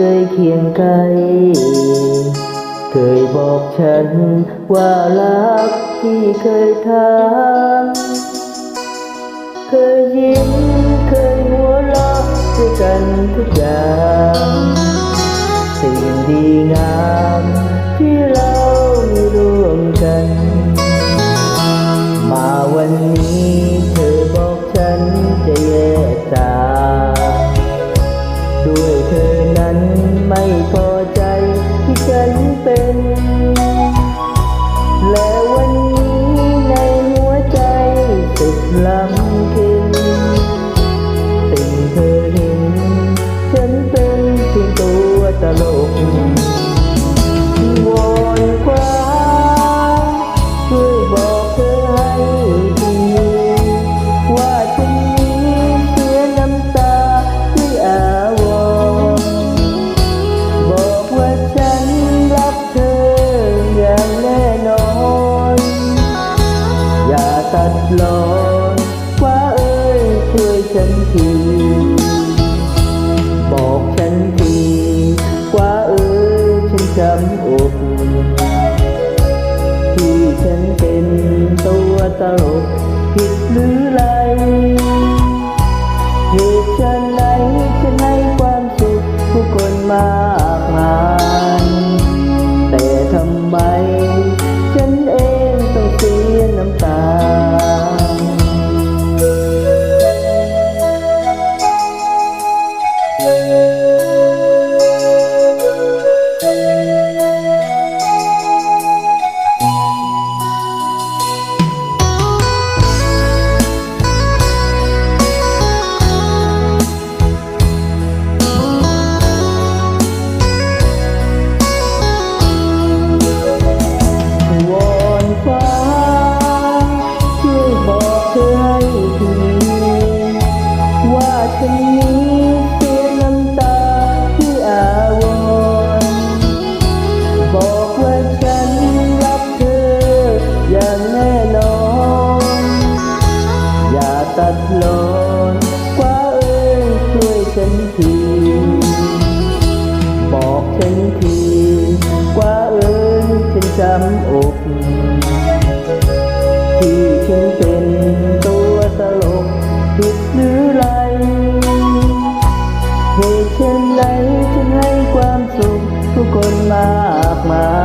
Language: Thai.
เคยเคียงไกล เคยบอกฉันว่ารักที่เคยทำเคยยิ้มเคยหัวเราะด้วยกันทุกอย่างสิ่งดีงามที่เรามีร่วมกัน นั้นไม่พอใจที่ฉันเป็น ตลกผิดหรือไรเหตุฉันไหนจะให้ความสุขผู้คนมา Tinh. มากมาย